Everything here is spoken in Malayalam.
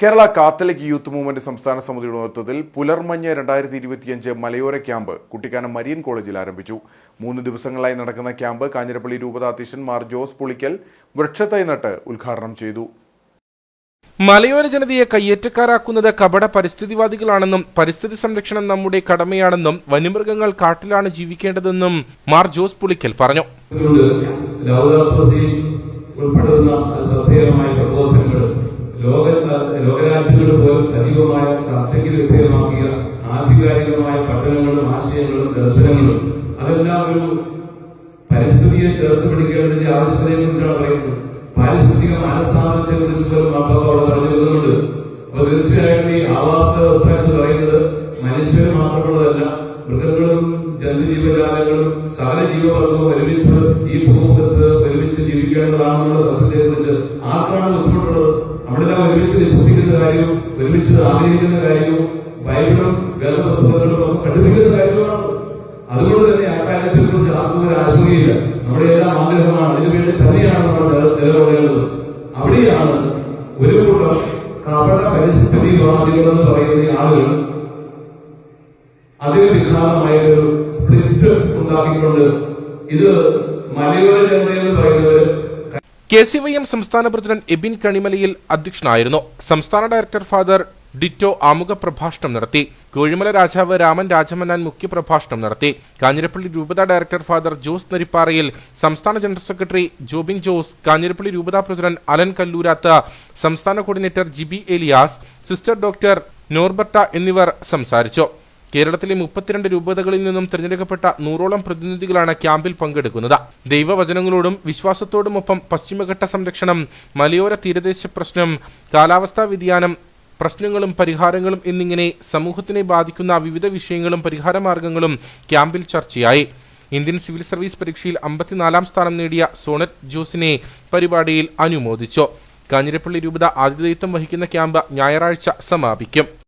കേരള കാത്തലിക് യൂത്ത് മൂവ്മെന്റ് സംസ്ഥാന സമിതിയുടെ നേതൃത്വത്തിൽ പുലർമഞ്ഞ് രണ്ടായിരത്തി ഇരുപത്തിയഞ്ച് മലയോര ക്യാമ്പ് കുട്ടിക്കാനം മരിയൻ കോളേജിൽ ആരംഭിച്ചു. മൂന്ന് ദിവസങ്ങളായി നടക്കുന്ന ക്യാമ്പ് കാഞ്ഞിരപ്പള്ളി രൂപതാധ്യക്ഷൻ മാർ ജോസ് പുളിക്കൽ വൃക്ഷത്തൈ നട്ട് ഉദ്ഘാടനം ചെയ്തു. മലയോര ജനതയെ കയ്യേറ്റക്കാരാക്കുന്നത് കപട പരിസ്ഥിതിവാദികളാണെന്നും പരിസ്ഥിതി സംരക്ഷണം നമ്മുടെ കടമയാണെന്നും വന്യമൃഗങ്ങൾ കാട്ടിലാണ് ജീവിക്കേണ്ടതെന്നും മാർ ജോസ് പുളിക്കൽ പറഞ്ഞു. ഉൾപ്പെടുന്ന ശ്രദ്ധേയമായ പ്രബോധനങ്ങൾ ലോക ലോകരാജ്യങ്ങളിൽ പോലും സജീവമായ ചർച്ചയ്ക്ക് വിധേയമാക്കിയ ആധികാരികമായ പഠനങ്ങളും ആശയങ്ങളും ദർശനങ്ങളും അതെല്ലാം ഒരു പരിസ്ഥിതിയെ ചേർത്ത് പിടിക്കേണ്ടതിന്റെ ആവശ്യകതയെ കുറിച്ചാണ് പറയുന്നത്. പാരിസ്ഥിതിക മനസ്സാമത്തെ കുറിച്ച് പോലും മാപ്പാപ്പ അവിടെ പറഞ്ഞു വരുന്നുണ്ട് അപ്പൊ തീർച്ചയായിട്ടും ഈ ആവാസ വ്യവസ്ഥ എന്ന് പറയുന്നത് മനുഷ്യന് മാത്രമുള്ളതല്ല മൃഗങ്ങളും ജന്തുജീവജാലങ്ങളും സകല ജീവവർഗവും ഒരുമിച്ച് ഈ ഭൂമുഖത്ത് ഒരുമിച്ച് ജീവിക്കേണ്ടതാണെന്നുള്ള സത്യത്തെ കുറിച്ച് ആർക്കാണ് ബുദ്ധിമുട്ടുള്ളത്? ഒരുമിച്ച് വിശ്വസിക്കുന്ന കാര്യവും ഒരുമിച്ച് ആഗ്രഹിക്കുന്ന കാര്യവും ബൈബിളും വേദപുസ്തകങ്ങളും ഒക്കെ അതുകൊണ്ട് തന്നെ ആ കാര്യത്തെ കുറിച്ച് ആർക്കും ഒരു ആശങ്കയില്ല. നമ്മുടെ എല്ലാം ആഗ്രഹമാണ്. അതിനുവേണ്ടി തന്നെയാണ് നമ്മൾ നില- നിലകൊള്ളേണ്ടത്. അവിടെയാണ് ഒരു കൂട്ടം കപട പരിസ്ഥിതിവാദികൾ എന്ന് പറയുന്ന ആളുകൾ അതിന് വിഘാതമായൊരു സ്ക്രിപ്റ്റ് ഉണ്ടാക്കിക്കൊണ്ട് ഇത് മലയോര ജനതയെന്ന് പറയുന്നത് കെ സി വൈ എം സംസ്ഥാന പ്രസിഡന്റ് എബിൻ കണിമലയിൽ അധ്യക്ഷനായിരുന്നു. സംസ്ഥാന ഡയറക്ടർ ഫാദർ ഡിറ്റോ ആമുഖ പ്രഭാഷണം നടത്തി. കോഴിമല രാജാവ് രാമൻ രാജമന്നാൻ മുഖ്യപ്രഭാഷണം നടത്തി. കാഞ്ഞിരപ്പള്ളി രൂപത ഡയറക്ടർ ഫാദർ ജോസ് നരിപ്പാറയിൽ സംസ്ഥാന ജനറൽ സെക്രട്ടറി ജോബിൻ ജോസ് കാഞ്ഞിരപ്പള്ളി രൂപത പ്രസിഡന്റ് അലൻ കല്ലൂരാത്ത സംസ്ഥാന coordinator Jibi Elias sister doctor Norberta എന്നിവർ സംസാരിച്ചു. കേരളത്തിലെ മുപ്പത്തിരണ്ട് രൂപതകളിൽ നിന്നും തിരഞ്ഞെടുക്കപ്പെട്ട നൂറോളം പ്രതിനിധികളാണ് ക്യാമ്പിൽ പങ്കെടുക്കുന്നത്. ദൈവവചനങ്ങളോടും വിശ്വാസത്തോടുമൊപ്പം പശ്ചിമഘട്ട സംരക്ഷണം മലയോര തീരദേശ പ്രശ്നം കാലാവസ്ഥാ വ്യതിയാനം പ്രശ്നങ്ങളും പരിഹാരങ്ങളും എന്നിങ്ങനെ സമൂഹത്തിനെ ബാധിക്കുന്ന വിവിധ വിഷയങ്ങളും പരിഹാരമാർഗങ്ങളും ക്യാമ്പിൽ ചർച്ചയായി. ഇന്ത്യൻ സിവിൽ സർവീസ് പരീക്ഷയിൽ അമ്പത്തിനാലാം സ്ഥാനം നേടിയ സോണറ്റ് ജോസിനെ പരിപാടിയിൽ അനുമോദിച്ചു. കാഞ്ഞിരപ്പള്ളി രൂപത ആതിഥേയത്വം വഹിക്കുന്ന ക്യാമ്പ് ഞായറാഴ്ച സമാപിക്കും.